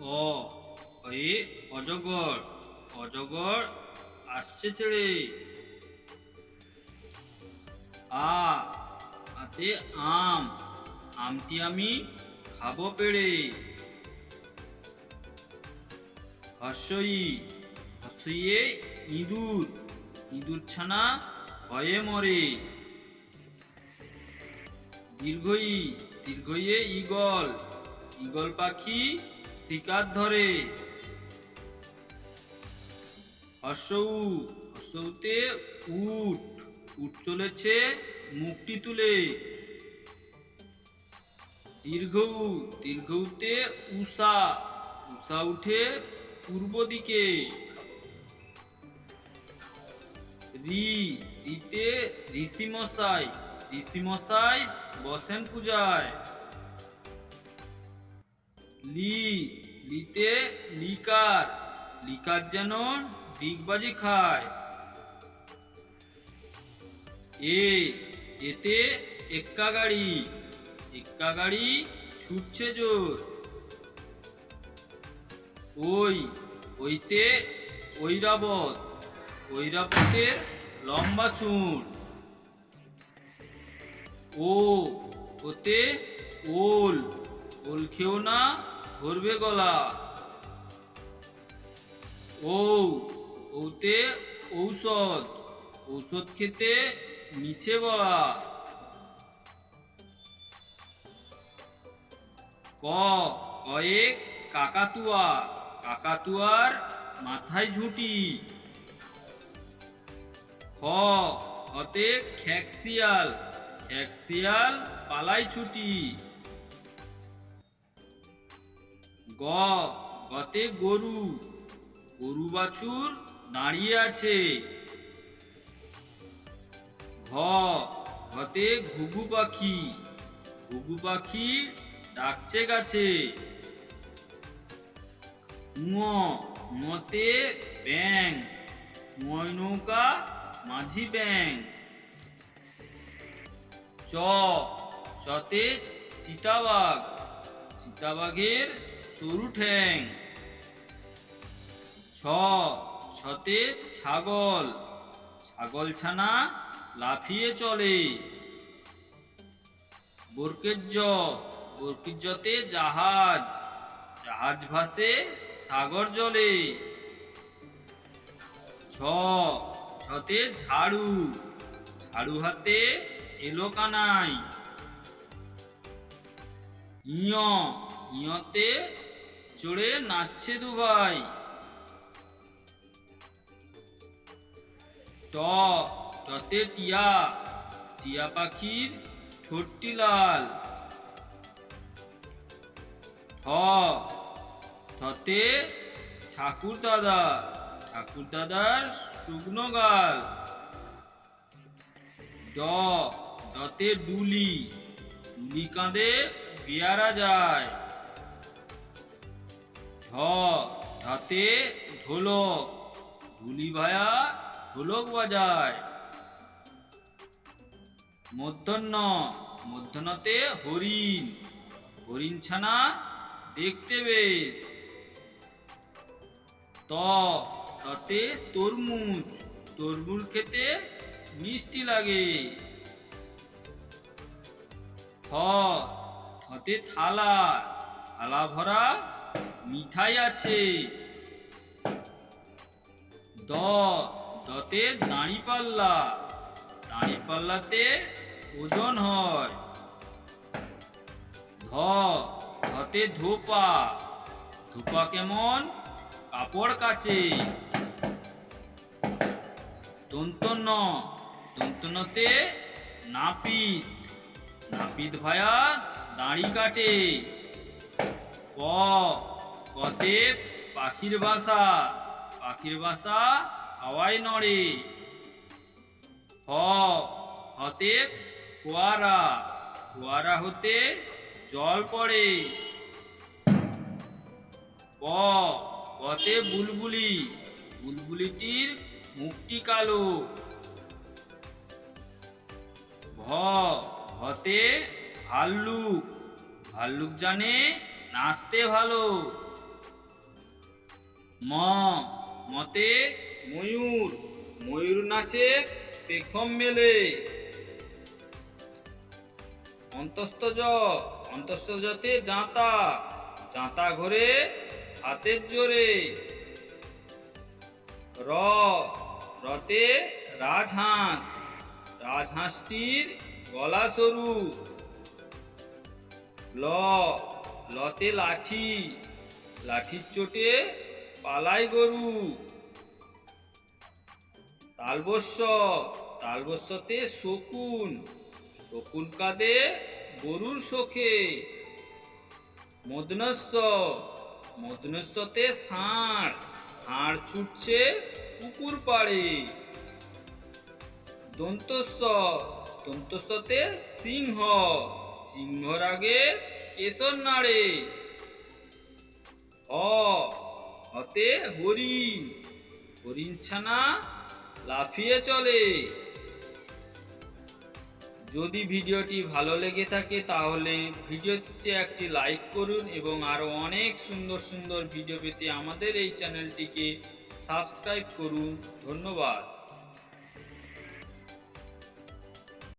অ এ অজগর অজগর আসছে ছেড়ে। আ আতে আম, আমটি আমি খাব পেড়ে। হর্ষই, হর্ষইয়ে ইঁদুর ইঁদুর ছানা ভয়ে মরে। দীর্ঘই, দীর্ঘইয়ে ঈগল ঈগল পাখি শিকার ধরে। হর্ষউ হর্ষউতে উট উট চলেছে মুখটি তুলে। দীর্ঘউ, দীর্ঘউতে উষা উষা উঠে পূর্ব দিকে। রি, রিতে ঋষি মশাই ঋষি মশাই বসেন পূজায়। লি, লিতে লিকার লিকার যেন ডিগবাজি খায়। এ, এতে এক্কা গাড়ি এক্কা গাড়ি ছুটছে জোর। ওই, ওইতে ঐরাবত ঐরাবতের লম্বা সুর ও, ওতে ওল ওল খেও না ধরবে গলা। ও ওতে ঔষধ ঔষধ খেতে মিছে বলা। ক কয়েক কাকাতুয়া, কাকাতুয়ার মাথায় ঝুঁটি। খ হতে খ্যাকশিয়াল খ্যাকশিয়াল পালাই ছুটি। গ, গতে গরু। গরু বাছুর দাঁড়িয়ে আছে। ঘ ঘতে ঘুঘু পাখি। ঘুঘু পাখি ডাকছে গাছে। উঁতে ব্যাং মই নৌকা, মাঝি ব্যাং চ, চতে চিতাবাঘ। চিতাবাঘের সরু ঠ্যাং ছ, ছতে ছাগল। ছাগল ছানা লাফিয়ে চলে। বরকের জ বরকির জতে জাহাজ। জাহাজ ভাসে সাগর জলে। ছ, ছতে ঝাড়ু। ঝাড়ু হাতে এলো কানাই। ইয়, ইয়তে চড়ে নাচছে দুভাই ট, টতে টিয়া টিয়া পাখির ঠোঁটটি লাল। ঠ, থতে ঠাকুর দাদা, ঠাকুর দাদার শুকনো গাল। ডতে ডুলি ডুলি কাঁধে পেয়ারা যায়। ঢতে ঢোলক ঢুলি ভায়া ঢোলক বাজায়। মধ্যাহ্ন, মধ্যাহ্নতে হরিণ হরিণ ছানা দেখতে বেশ। ত, ততে তরমুজ তরমুজ খেতে মিষ্টি লাগে। থ থতে থালা থালা ভরা মিঠাই আছে। দ, দতে দাঁড়ি পাল্লা। দাঁড়ি পাল্লাতে ওজন হয়। ধ ধতে ধোপা। ধোপা কেমন? কাপড় কাচে। দন্তন্য দন্তন্যতে নাপিত। নাপিত ভায়া দাড়ি কাটে। ক কতে পাখির বাসা পাখির বাসা হাওয়ায় নড়ে। হ, হতে ফোয়ারা ফোয়ারা হতে জল পড়ে। প পতে বুলবুলি, বুলবুলিটির মুখটি কালো। ভ ভতে ভাল্লুক ভাল্লুক জানে নাচতে ভালো। ম, মতে ময়ূর। ময়ূর নাচে পেখম মেলে। অন্তস্থ জ, অন্তস্থ জতে জাঁতা জাঁতা ঘরে হাতের জোরে। র, রতে রাজহাঁস। রাজহাঁসটির গলা সরু। ল, লতে লাঠি। লাঠির চোটে পালাই গরু। তালবস্য, তালবস্যতে শকুন। শকুন কাঁদে গরুর শোকে। মদনস্য, মদনস্যতে ষাঁড়। ষাঁড় ছুটছে পুকুর পাড়ে। দন্তস্ব দন্তস্বতে সিংহ। সিংহর আগে কেশর নাড়ে। হ হতে হরিণ। হরিণ ছানা লাফিয়ে চলে। যদি ভিডিওটি ভালো লেগে থাকে তাহলে ভিডিওতে একটি লাইক করুন এবং আরও অনেক সুন্দর সুন্দর ভিডিও পেতে আমাদের এই চ্যানেলটিকে সাবস্ক্রাইব করুন। ধন্যবাদ।